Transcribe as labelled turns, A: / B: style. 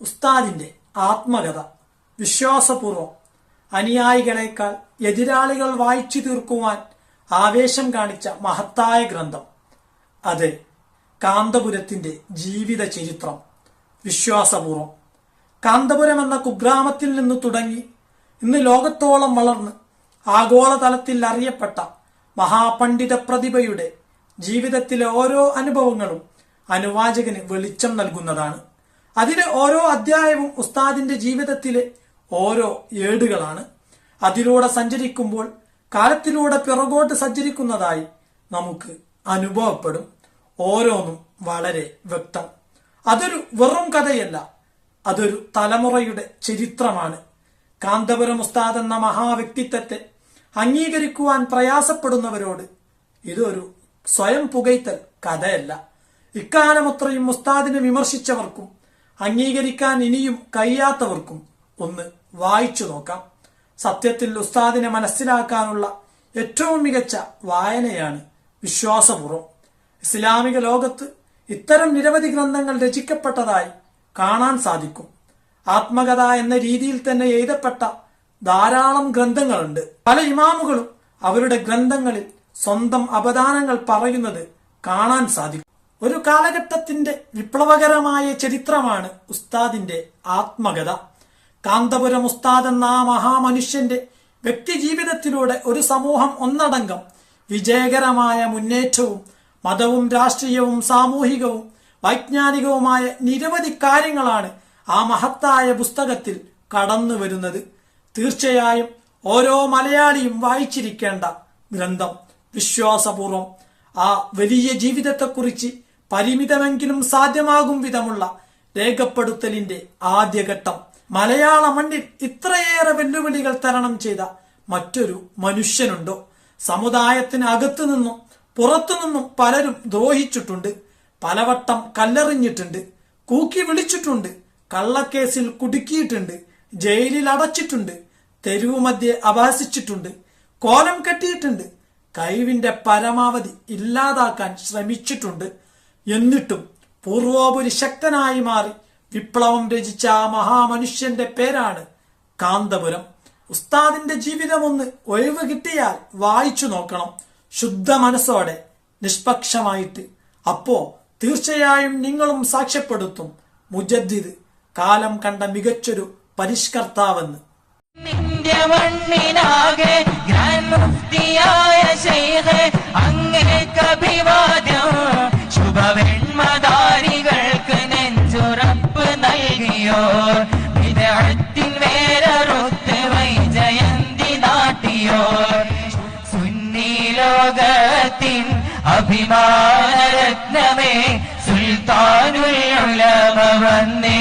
A: ഉസ്താദിന്റെ ആത്മകഥ വിശ്വാസപൂർവം അനുയായികളെക്കാൾ എതിരാളികൾ വായിച്ചു തീർക്കുവാൻ ആവേശം കാണിച്ച മഹത്തായ ഗ്രന്ഥം. അത് കാന്തപുരത്തിന്റെ ജീവിത ചരിത്രം വിശ്വാസപൂർവം. കാന്തപുരം എന്ന കുഗ്രാമത്തിൽ നിന്ന് തുടങ്ങി ഇന്ന് ലോകത്തോളം വളർന്ന് ആഗോളതലത്തിൽ അറിയപ്പെട്ട മഹാപണ്ഡിത പ്രതിഭയുടെ ജീവിതത്തിലെ ഓരോ അനുഭവങ്ങളും അനുവാചകന് വെളിച്ചം നൽകുന്നതാണ്. അതിലെ ഓരോ അധ്യായവും ഉസ്താദിന്റെ ജീവിതത്തിലെ ഓരോ ഏടുകളാണ്. അതിലൂടെ സഞ്ചരിക്കുമ്പോൾ കാലത്തിലൂടെ പിറകോട്ട് സഞ്ചരിക്കുന്നതായി നമുക്ക് അനുഭവപ്പെടും. ഓരോന്നും വളരെ വ്യക്തം. അതൊരു വെറും കഥയല്ല അതൊരു തലമുറയുടെ ചരിത്രമാണ്. കാന്തപുരം ഉസ്താദ് എന്ന മഹാവ്യക്തിത്വത്തെ അംഗീകരിക്കുവാൻ പ്രയാസപ്പെടുന്നവരോട് ഇതൊരു സ്വയം പുകയ്ത്തൽ കഥയല്ല. ഇക്കാലമത്രയും ഉസ്താദിനെ വിമർശിച്ചവർക്കും അംഗീകരിക്കാൻ ഇനിയും കഴിയാത്തവർക്കും ഒന്ന് വായിച്ചു നോക്കാം. സത്യത്തിൽ ഉസ്താദിനെ മനസ്സിലാക്കാനുള്ള ഏറ്റവും മികച്ച വായനയാണ് വിശ്വാസപൂർവം. ഇസ്ലാമിക ലോകത്ത് ഇത്തരം നിരവധി ഗ്രന്ഥങ്ങൾ രചിക്കപ്പെട്ടതായി കാണാൻ സാധിക്കും. ആത്മകഥ എന്ന രീതിയിൽ തന്നെ എഴുതപ്പെട്ട ധാരാളം ഗ്രന്ഥങ്ങളുണ്ട്. പല ഇമാമുകളും അവരുടെ ഗ്രന്ഥങ്ങളിൽ സ്വന്തം അപദാനങ്ങൾ പറയുന്നത് കാണാൻ സാധിക്കും. ഒരു കാലഘട്ടത്തിന്റെ വിപ്ലവകരമായ ചരിത്രമാണ് ഉസ്താദിന്റെ ആത്മകഥ. കാന്തപുരം ഉസ്താദ് എന്ന ആ മഹാമനുഷ്യന്റെ വ്യക്തിജീവിതത്തിലൂടെ ഒരു സമൂഹം ഒന്നടങ്കം വിജയകരമായ മുന്നേറ്റവും മതവും രാഷ്ട്രീയവും സാമൂഹികവും വൈജ്ഞാനികവുമായ നിരവധി കാര്യങ്ങളാണ് ആ മഹത്തായ പുസ്തകത്തിൽ കടന്നു വരുന്നത്. തീർച്ചയായും ഓരോ മലയാളിയും വായിച്ചിരിക്കേണ്ട ഗ്രന്ഥം. വിശ്വാസപൂർവം ആ വലിയ ജീവിതത്തെക്കുറിച്ച് പരിമിതമെങ്കിലും സാധ്യമാകും വിധമുള്ള രേഖപ്പെടുത്തലിന്റെ ആദ്യഘട്ടം. മലയാള മണ്ണിൽ ഇത്രയേറെ വെല്ലുവിളികൾ തരണം ചെയ്ത മറ്റൊരു മനുഷ്യനുണ്ടോ? സമുദായത്തിന് അകത്തു നിന്നും പുറത്തു നിന്നും പലരും ദ്രോഹിച്ചിട്ടുണ്ട് പലവട്ടം കല്ലെറിഞ്ഞിട്ടുണ്ട് കൂക്കി വിളിച്ചിട്ടുണ്ട് കള്ളക്കേസിൽ കുടുക്കിയിട്ടുണ്ട് ജയിലിൽ അടച്ചിട്ടുണ്ട് തെരുവു മധ്യെ അപഹസിച്ചിട്ടുണ്ട് കോലം കെട്ടിയിട്ടുണ്ട് കഴിവിന്റെ പരമാവധി ഇല്ലാതാക്കാൻ ശ്രമിച്ചിട്ടുണ്ട്. എന്നിട്ടും പൂർവോപരി ശക്തനായി മാറി വിപ്ലവം രചിച്ച ആ മഹാമനുഷ്യന്റെ പേരാണ് കാന്തപുരം. ഉസ്താദിന്റെ ജീവിതമൊന്ന് ഒഴിവ് കിട്ടിയാൽ വായിച്ചു നോക്കണം. ശുദ്ധ മനസ്സോടെ നിഷ്പക്ഷമായിട്ട്. അപ്പോ തീർച്ചയായും നിങ്ങളും സാക്ഷ്യപ്പെടുത്തും മുജദ്ദിദ് കാലം കണ്ട മികച്ചൊരു പരിഷ്കർത്താവെന്ന്.
B: മണ്ണിനാകെ ലോകത്തിൻ അഭിമാനരത്നമേ സുൽത്താനുൽ ഉലമ വന്നേ.